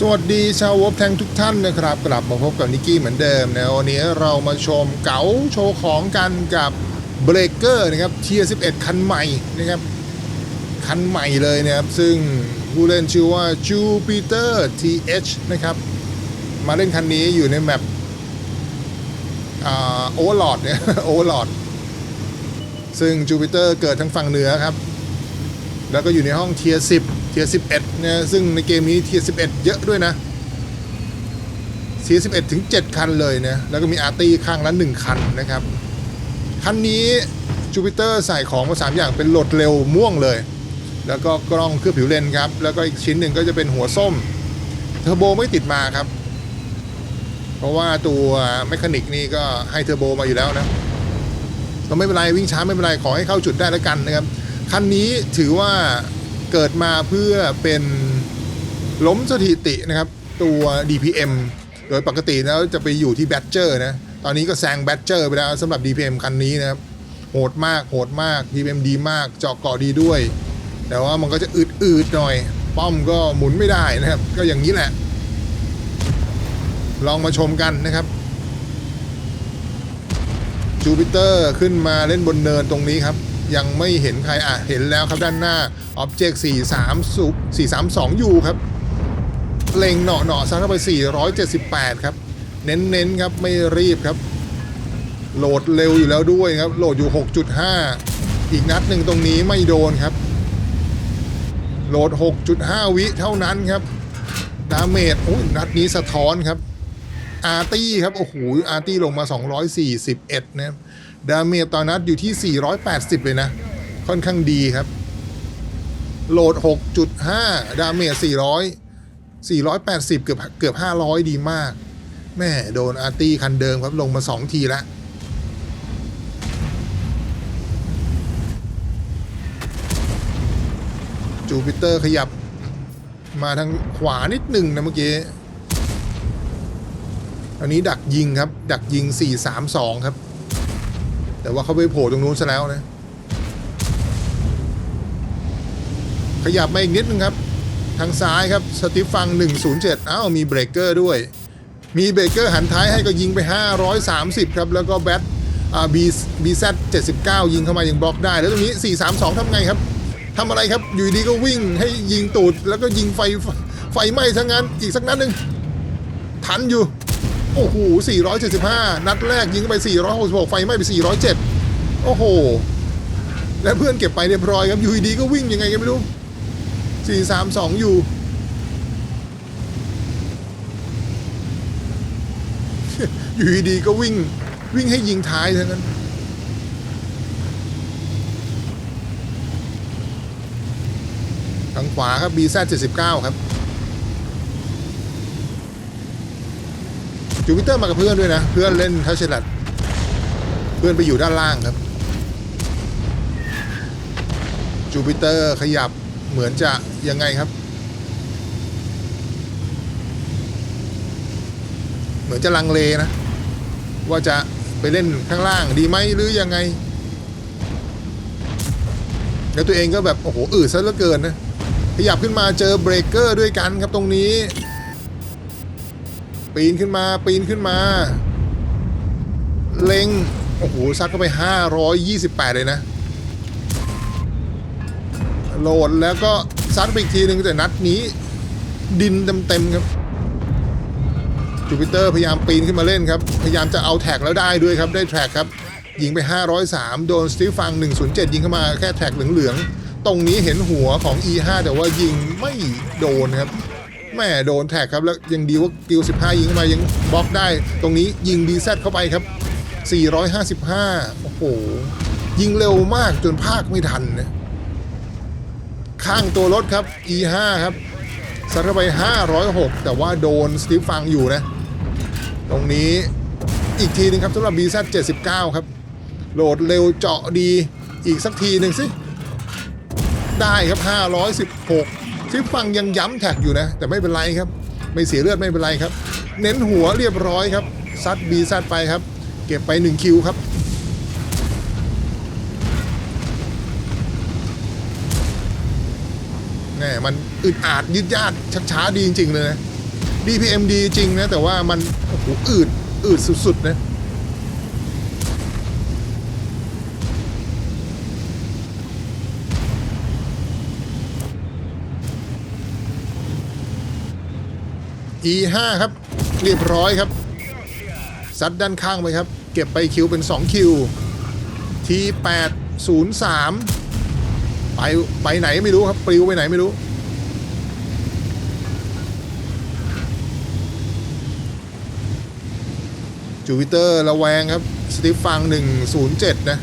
สวัสดีชาววบแทงทุกท่านนะครับ กลับมาพบกับนิกกี้เหมือนเดิมนะวันนี้เรามาชมเก๋าโชว์ของกันกับเบรกเกอร์นะครับเทียร์11 คันใหม่นะครับ คันใหม่เลยนะครับ ซึ่งผู้เล่นชื่อว่า Jupiter TH นะครับ มาเล่นคันนี้อยู่ในแมปโอเวอร์ลอดเนี่ยโอเวอร์ลอดซึ่ง Jupiter เกิดทางฝั่งเหนือครับ แล้วก็อยู่ในห้องเทียร์10 เทียร์11นะซึ่งในเกมนี้เทียร์11 เยอะด้วยนะเทียร์11 ถึง 7 คันเลยนะแล้วก็มีอาร์ตี้ข้างละ 1 คันนะครับ คันนี้จูปิเตอร์ใส่ของมาสามอย่างเป็นโหลดเร็วม่วงเลย แล้วก็กล้องเคลือบผิวเลนครับ แล้วก็อีกชิ้นหนึ่งก็จะเป็นหัวส้มเทอร์โบไม่ติดมาครับ เพราะว่าตัวแมคานิกนี่ก็ให้เทอร์โบมาอยู่แล้วนะก็ไม่เป็นไรวิ่งช้าไม่เป็นไรขอให้เข้าจุดได้แล้วกันนะครับ คันนี้ถือว่า เกิดมาเพื่อเป็นล้มสถิตินะครับ ตัว DPM โดยปกติแล้วจะไปอยู่ที่แบ d เจอร์นะ ตอนนี้ก็แซงแบ d เจอร์ไปแล้วสำหรับ DPM คันนี้นะครับ โหดมากโหดมาก DPM ดีมากเจาะเกาะดีด้วย แต่ว่ามันก็จะอืดๆหน่อย ป้อมก็หมุนไม่ได้นะครับ ก็อย่างนี้แหละ ลองมาชมกันนะครับจูปิเตอร์ขึ้นมาเล่นบนเนินตรงนี้ครับ ยังไม่เห็นใครอะเห็นแล้วครับด้านหน้า Object 43สุ432อยู่ครับเล็งเหนาะเหนาะซัดเข้าไป 478 ครับเน้นเน้นๆครับไม่รีบครับ โหลดเร็วอยู่แล้วด้วยครับ โหลดอยู่ 6.5 อีกนัดหนึ่งตรงนี้ไม่โดนครับ โหลด 6.5 วิเท่านั้นครับ ดาเมจโอ้ยนัดนี้สะท้อนครับอาร์ตี้ครับ โอ้โหอาร์ตี้ลงมา 241 นะครับ ดาเมจตอนนัดอยู่ที่ 480 เลยนะ ค่อนข้างดีครับ โหลด 6.5 ดาเมจ400 480 เกือบเกือบ 500 ดีมาก แม่โดนอาร์ตี้คันเดิมครับลงมา 2 ทีล้วจูปิเตอร์ขยับมาทางขวานิดหนึ่งนะเมื่อกี้อันนี้ดักยิงครับ ดักยิง 432 ครับ แต่ว่าเขาไปโผล่ตรงนู้นซะแล้วนะ ขยับมาอีกนิดนึงครับ ทางซ้ายครับสติฟฟัง 107 อ้าว มีเบรกเกอร์ด้วย มีเบรกเกอร์หันท้ายให้ก็ยิงไป 530 ครับ แล้วก็แบทอ่าบีบีแซ79ยิงเข้ามายังบล็อกได้ แล้วตรงนี้432ทำไงครับทำอะไรครับ อยู่ดีก็วิ่งให้ยิงตูด แล้วก็ยิงไฟไฟไหม้ทั้งนั้นอีกสักนัดหนึ่งทันอยู่ โอ้โห 475 นัดแรกยิงไป 466 ไฟไหม้ไป 407 โอ้โห และเพื่อนเก็บไปเรียบร้อยครับ อยู่ดีๆก็วิ่งยังไงกันไม่รู้ 432 อยู่ อยู่ดีๆก็วิ่ง วิ่งให้ยิงท้ายเทั้งนั้นทางขวาครับ BZ 79 ครับ จูปิเตอร์มากับเพื่อนด้วยนะ เพื่อนเล่นทัชเชลัดเพื่อนไปอยู่ด้านล่างครับ จูปิเตอร์ขยับเหมือนจะยังไงครับ เหมือนจะลังเลนะ ว่าจะไปเล่นข้างล่างดีไหมหรือยังไง แล้วตัวเองก็แบบ โอ้โหอืดซะเหลือเกินนะ ขยับขึ้นมาเจอเบรกเกอร์ด้วยกันครับตรงนี้ ปีนขึ้นมาปีนขึ้นมา เล็ง โอ้โหซัดเข้าไป 528 เลยนะ โหลดแล้วก็ซัดไปอีกทีหนึ่งแต่นัดนี้ ดินเต็มๆครับจูปิเตอร์พยายามปีนขึ้นมาเล่นครับ พยายามจะเอาแท็กแล้วได้ด้วยครับ ได้แท็กครับ ยิงไป 503 โดนสตีฟฟัง 107 ยิงเข้ามาแค่แท็กเหลืองๆ ตรงนี้เห็นหัวของ E5 แต่ว่ายิงไม่โดนครับ แม่โดนแท็กครับแล้วยังดีว่ากิล15 ยิงมายังบล็อกได้ ตรงนี้ยิง BZ เข้าไปครับ 455 โอ้โห ยิงเร็วมากจนภาคไม่ทันนะข้างตัวรถครับ E5 ครับซัดเข้าไป 506 แต่ว่าโดนสตีฟฟังอยู่นะ ตรงนี้อีกทีหนึงครับสำหรับ BZ 79 ครับ โหลดเร็วเจาะดีอีกสักทีหนึ่งสิ ได้ครับ 516 ที่ฟังยังย้ำแท็กอยู่นะ แต่ไม่เป็นไรครับ ไม่เสียเลือดไม่เป็นไรครับ เน้นหัวเรียบร้อยครับ ซัดบีซัดไปครับ เก็บไป 1 คิวครับแหมมันอึดอาดยืดยาดชักช้าดีจริงๆเลยนะ DPM ดีจริงนะ แต่ว่ามันโอ้โหอืดอืดสุดๆนะ E5 ครับ เรียบร้อยครับซัดด้านข้างไปครับ เก็บไปคิวเป็น 2 คิว T8 03 ไปไปไหนไม่รู้ครับ ปลิวไปไหนไม่รู้ จูปิเตอร์ระแวงครับ สติฟฟัง 107 นะ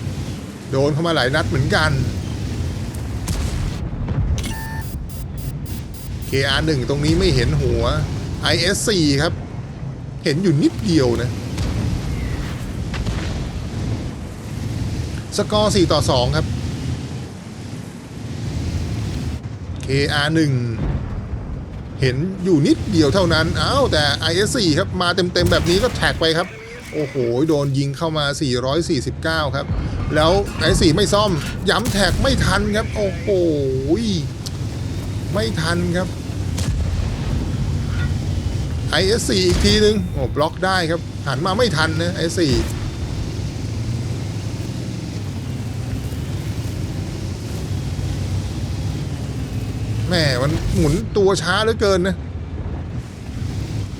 โดนเข้ามาหลายนัดเหมือนกัน KR1 ตรงนี้ไม่เห็นหัว IS4 ครับ เห็นอยู่นิดเดียวนะ สกอร์ 4 ต่อ 2 ครับ KR1 เห็นอยู่นิดเดียวเท่านั้น อ้าวแต่ IS4 ครับ มาเต็มๆแบบนี้ก็แท็กไปครับ โอ้โห โดนยิงเข้ามา 449 ครับ แล้ว IS4 ไม่ซ่อม ย้ำแท็กไม่ทันครับ โอ้โห ไม่ทันครับ IS4 อีกทีนึงโอ้บล็อกได้ครับ หันมาไม่ทันนะ IS4 แม่มันหมุนตัวช้าเหลือเกินนะ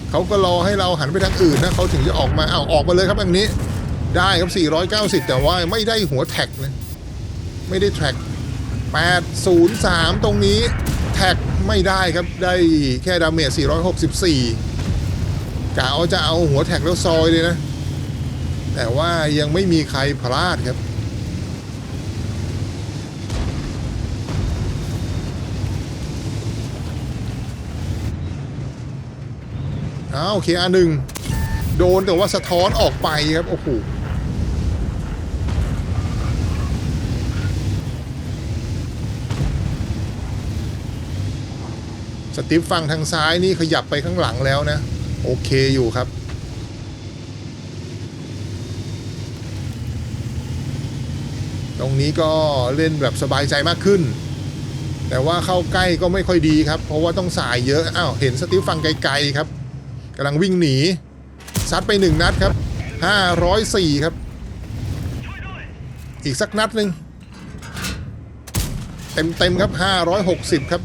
เขาก็รอให้เราหันไปทางอื่นนะเขาถึงจะออกมาอ้าวออกมาเลยครับอย่างนี้ ได้ครับ 490 แต่ว่าไม่ได้หัวแท็กนะไม่ได้แท็ก803 ตรงนี้แท็กไม่ได้ครับ ได้แค่ดาเมจ464 กะเอาจะเอาหัวแท็กแล้วซอยเลยนะ แต่ว่ายังไม่มีใครพลาดครับ อ้าวเคอาหนึ่งโดนแต่ว่าสะท้อนออกไปครับ โอ้โหสติฟฝั่งทางซ้ายนี่ขยับไปข้างหลังแล้วนะ โอเคอยู่ครับ ตรงนี้ก็เล่นแบบสบายใจมากขึ้น แต่ว่าเข้าใกล้ก็ไม่ค่อยดีครับ เพราะว่าต้องสายเยอะอ้าวเห็นสติฟังไกลๆครับกำลังวิ่งหนี ซัดไปหนึ่งนัดครับ 504 ครับ อีกสักนัดหนึ่งเต็มๆครับ 560 ครับ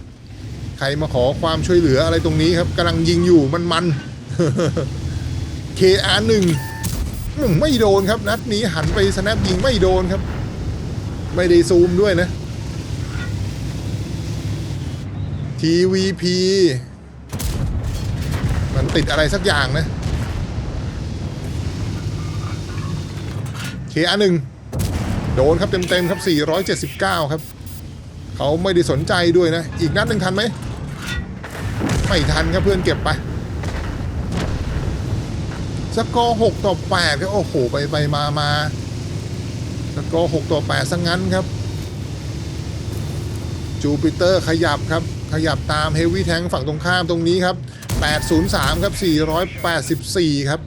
ใครมาขอความช่วยเหลืออะไรตรงนี้ครับกำลังยิงอยู่มันมัน ๆ KR1 อืมไม่โดนครับ นัดนี้หันไปสแนปยิงไม่โดนครับ ไม่ได้ซูมด้วยนะ TVP มันติดอะไรสักอย่างนะ KR1 โดนครับเต็มๆครับ 479 ครับเขาไม่ได้สนใจด้วยนะ อีกนัดหนึ่งทันไหม ไม่ทันครับเพื่อนเก็บไป สกอร์6ต่อ8ครับโอ้โหไปไปมามาสกอร์6ต่อ8ซะงงั้นครับ จูปิเตอร์ขยับครับ ขยับตามเฮฟวี่แทงฝั่งตรงข้ามตรงนี้ครับ803 ครับ 484 ครับ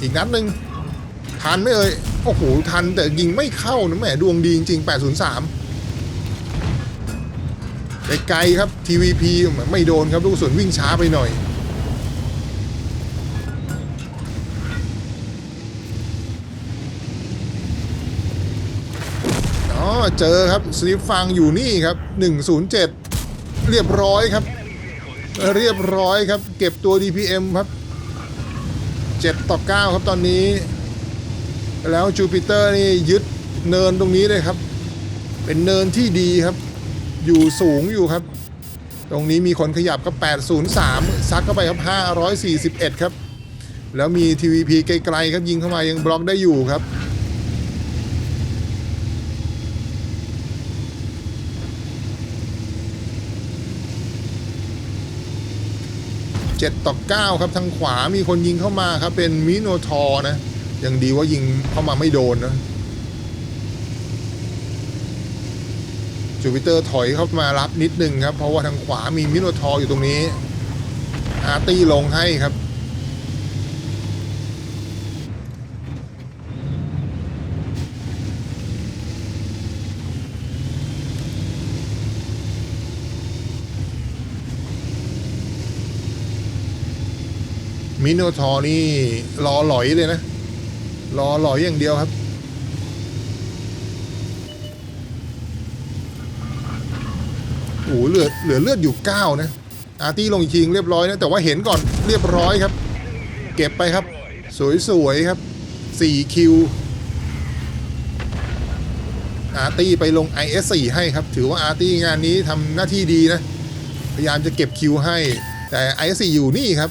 อีกนัดหนึ่งทันไหมเอ่ย โอ้โห ทันแต่ยิงไม่เข้านะแหมดวงดีจริง 803ไกลๆครับ TVP ไม่โดนครับ ลูกส่วนวิ่งช้าไปหน่อย เจอครับสลิปฟังอยู่นี่ครับ 107 เรียบร้อยครับ เรียบร้อยครับ เก็บตัว DPM ครับ 7 ต่อ 9 ครับตอนนี้ แล้วจูปิเตอร์นี่ยึดเนินตรงนี้เลยครับ เป็นเนินที่ดีครับ อยู่สูงอยู่ครับ ตรงนี้มีคนขยับก็803 ซัดเข้าไปครับ 541 ครับ แล้วมี TVP ไกลๆครับยิงเข้ามายังบล็อกได้อยู่ครับ 7 ต่อ 9 ครับทางขวามีคนยิงเข้ามาครับ เป็นมิโนทอร์นะยังดีว่ายิงเข้ามาไม่โดนนะจูปิเตอร์ถอยเข้ามารับนิดนึงครับ เพราะว่าทางขวามีมิโนทอร์อยู่ตรงนี้อาร์ตี้ลงให้ครับ มิโนทอนี่รอหลอยเลยนะ รอหลอยอย่างเดียวครับ โอ้เหลือเหลือเลือดอยู่ 9 นะ อาร์ตี้ลงอีกทีเรียบร้อยนะ แต่ว่าเห็นก่อนเรียบร้อยครับ เก็บไปครับ สวย ๆ ครับ 4 คิว อาร์ตี้ไปลง IS4 ให้ครับ ถือว่าอาร์ตี้งานนี้ทำหน้าที่ดีนะ พยายามจะเก็บคิวให้ แต่ IS4 อยู่นี่ครับ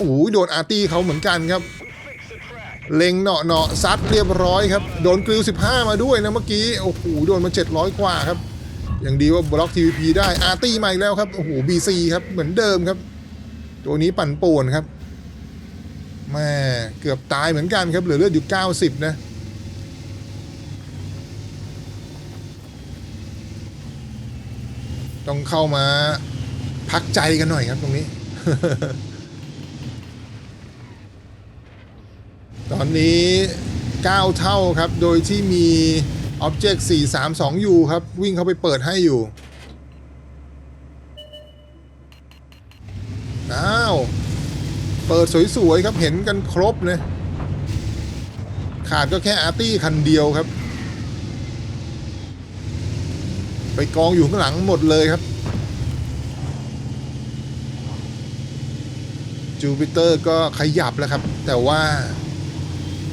โอ้โหโดนอาร์ตี้เขาเหมือนกันครับ เล็งเนาะเนาะซัดเรียบร้อยครับ โดนกริล15 มาด้วยนะเมื่อกี้ โอ้โห โดนมา 700 กว่าครับ อย่างดีว่าบล็อก TVP ได้ อาร์ตี้มาอีกแล้วครับ โอ้โห BC ครับ เหมือนเดิมครับ ตัวนี้ปั่นป่วนครับแม่เกือบตายเหมือนกันครับ เหลือเลือดอยู่ 90 นะต้องเข้ามาพักใจกันหน่อยครับตรงนี้ ตอนนี้ 9 เท่าครับ โดยที่มี Object 432U ครับ วิ่งเข้าไปเปิดให้อยู่ อ้าว เปิดสวย ๆ ครับเห็นกันครบเลย ขาดก็แค่อาร์ตี้คันเดียวครับ ไปกองอยู่ข้างหลังหมดเลยครับจูปิเตอร์ก็ขยับแล้วครับ แต่ว่า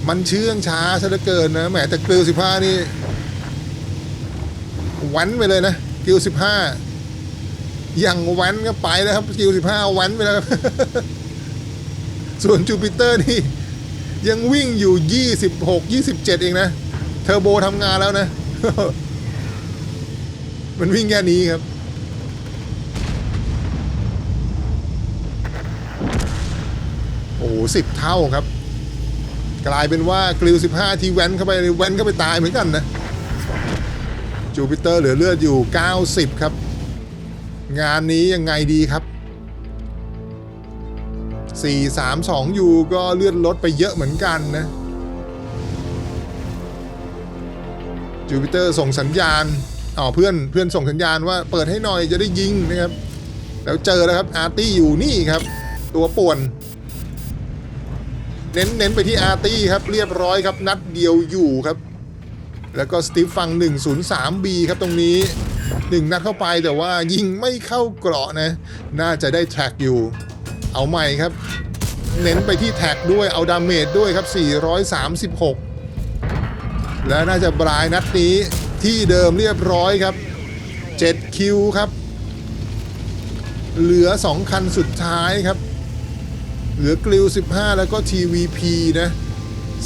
มันเชื่องช้าซะเหลือเกินนะแหมแต่กริลสิบห้านี่วันไปเลยนะกริลสิบห้าอย่างวันก็ไปแล้วครับกริลสิบห้าวันไปแล้วครับส่วนจูปิเตอร์นี่ยังวิ่งอยู่ยี่สิบหกยี่สิบเจ็ดเองนะ เทอร์โบทำงานแล้วนะ มันวิ่งแค่นี้ครับ โอ้สิบเท่าครับ กลายเป็นว่ากริล15 ที่แว้นเข้าไปแว้นเข้าไปตายเหมือนกันนะจูปิเตอร์เหลือเลือดอยู่ 90 ครับ งานนี้ยังไงดีครับ 432U ก็เลือดลดไปเยอะเหมือนกันนะจูปิเตอร์ส่งสัญญาณอ๋อเพื่อนเพื่อนส่งสัญญาณว่าเปิดให้หน่อยจะได้ยิงนะครับ แล้วเจอแล้วครับอาร์ตี้อยู่นี่ครับ ตัวป่วน เน้นเน้นไปที่อาร์ตี้ครับเรียบร้อยครับนัดเดียวอยู่ครับ แล้วก็สตีฟฟัง 103B ครับตรงนี้ 1 นัดเข้าไปแต่ว่ายิงไม่เข้าเกราะนะ น่าจะได้แท็กอยู่ เอาใหม่ครับ เน้นไปที่แท็กด้วยเอาดาเมจด้วยครับ 436 และน่าจะบรายนัดนี้ที่เดิมเรียบร้อยครับ 7 คิวครับ เหลือ 2 คันสุดท้ายครับ เหลือกริล15 แล้วก็ TVP นะ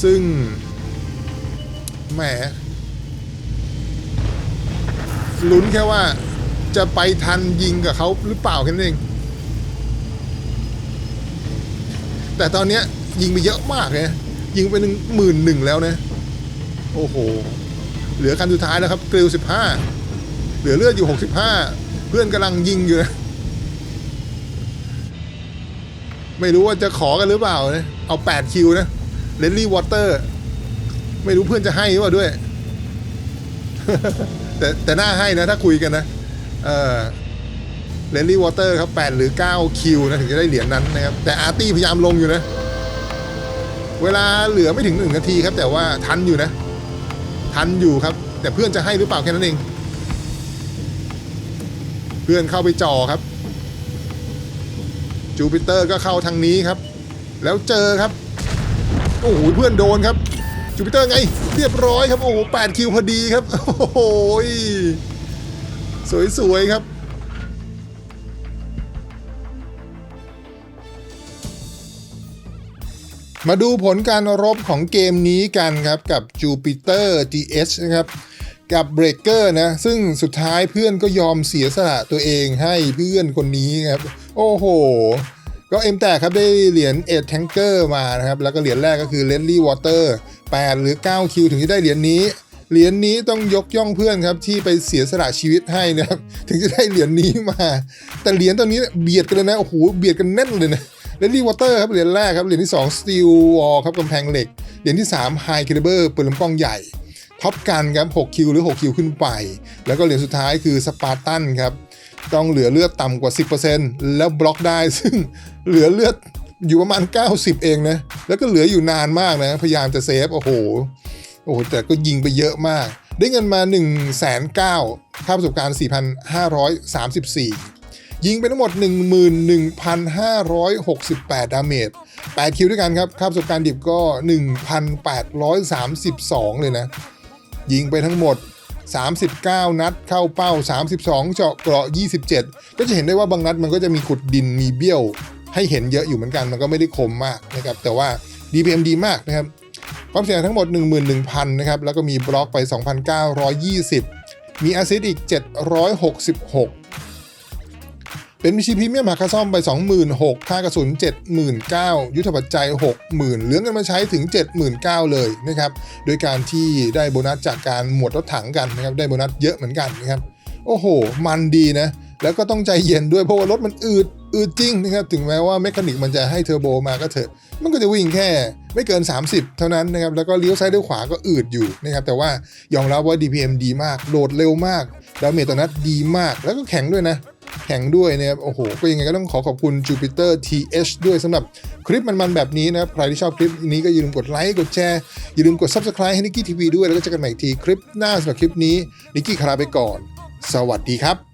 ซึ่งแหมลุ้นแค่ว่าจะไปทันยิงกับเขาหรือเปล่าแค่นั้นเอง แต่ตอนนี้ยิงไปเยอะมากเลยยิงไปหนึ่งหมื่นหนึ่งแล้วนะ โอ้โห เหลือคันสุดท้ายแล้วครับกริล15 เหลือเลือดอยู่ 65 เพื่อนกำลังยิงอยู่นะ ไม่รู้ว่าจะขอกันหรือเปล่านะเอา8คิวนะเลนลี่วอเตอร์ไม่รู้เพื่อนจะให้หรือเปล่าด้วย แต่แต่น่าให้นะถ้าคุยกันนะเออเลนลี่วอเตอร์ครับ8หรือ9คิวนะถึงจะได้เหรียญนั้นนะครับ แต่อาร์ตี้พยายามลงอยู่นะ เวลาเหลือไม่ถึง1นาทีครับ แต่ว่าทันอยู่นะ ทันอยู่ครับ แต่เพื่อนจะให้หรือเปล่าแค่นั้นเอง เพื่อนเข้าไปจ่อครับ จูปิเตอร์ก็เข้าทางนี้ครับ แล้วเจอครับ โอ้โหเพื่อนโดนครับ จูปิเตอร์ไง เรียบร้อยครับ โอ้โหแปดคิวพอดีครับ โอ้โหสวยๆครับมาดูผลการรบของเกมนี้กันครับ กับ Jupiter GH นะครับ กับเบรกเกอร์นะ ซึ่งสุดท้ายเพื่อนก็ยอมเสียสละตัวเองให้เพื่อนคนนี้ครับ โอ้โห ก็เอ็มแตกครับได้เหรียญเอ็ดแทงเกอร์มานะครับ แล้วก็เหรียญแรกก็คือเลนลี่วอเตอร์8หรือ 9 คิวถึงจะได้เหรียญนี้ เหรียญนี้ต้องยกย่องเพื่อนครับที่ไปเสียสละชีวิตให้นะครับ ถึงจะได้เหรียญนี้มา แต่เหรียญตัวนี้เบียดกันเลยนะ โอ้โห เบียดกันแน่นเลยนะเลนลี่วอเตอร์ครับเหรียญแรกครับ เหรียญที่2 Steel Wall ครับกำแพงเหล็ก เหรียญที่3 High Caliber ปืนลำกล้องใหญ่ท็อปกันครับ6คิวหรือ 6 คิวขึ้นไป แล้วก็เหรียญสุดท้ายคือสปาร์ตันครับ ต้องเหลือเลือดต่ำกว่า 10%แล้วบล็อกได้ซึ่งเหลือเลือดอยู่ประมาณ 90 เองนะ แล้วก็เหลืออยู่นานมากนะ พยายามจะเซฟ โอ้โห โอ้โห แต่ก็ยิงไปเยอะมาก ได้เงินมา 1 9 0 0 0ค่าประสบการณ์ 4,534 ยิงไปทั้งหมด 11,568 ดาเมจ 8 คิวด้วยกันครับ ค่าประสบการณ์ดิบก็ 1,832 เลยนะ ยิงไปทั้งหมด 39 นัดเข้าเป้า 32 เจาะเกราะ 27 ก็จะเห็นได้ว่าบางนัดมันก็จะมีขุดดินมีเบี้ยว ให้เห็นเยอะอยู่เหมือนกันมันก็ไม่ได้คมมากนะครับแต่ว่า DPM ดีมากนะครับความเสี่ยงทั้งหมด 11,000 นะครับ แล้วก็มีบล็อกไป 2,920 มีแอซิดอีก 766 เป็นมิชิพรีเมียมหักค่าซ่อมไป 26,000ค่ากระสุน 79,000 ยุทธปัจจัย 60,000 เหลือเงินมาใช้ถึง 79,000 เลยนะครับ โดยการที่ได้โบนัสจากการหมวดรถถังกันนะครับ ได้โบนัสเยอะเหมือนกันนะครับ โอ้โห มันดีนะ แล้วก็ต้องใจเย็นด้วยเพราะว่ารถมันอืด อืดจริงนะครับ ถึงแม้ว่าเมคานิกมันจะให้เทอร์โบมาก็เถอะ มันก็จะวิ่งแค่ไม่เกิน 30 เท่านั้นนะครับ แล้วก็เลี้ยวซ้ายเลี้ยวขวาก็อืดอยู่นะครับ แต่ว่ายอมรับว่า DPM ดีมาก โหลดเร็วมาก ดาเมจต่อนัดดีมาก แล้วก็แข็งด้วยนะ แข็งด้วยนะครับโอ้โห ก็ยังไงก็ต้องขอขอบคุณ Jupiter TH ด้วยสำหรับคลิปมันๆแบบนี้นะครับ ใครที่ชอบคลิปนี้ก็อย่าลืมกดไลค์กดแชร์ อย่าลืมกด Subscribe ให้นิกกี้ทีวีด้วย แล้วก็เจอกันใหม่อีกทีคลิปหน้าสำหรับคลิปนี้นิกกี้คาราไปก่อน สวัสดีครับ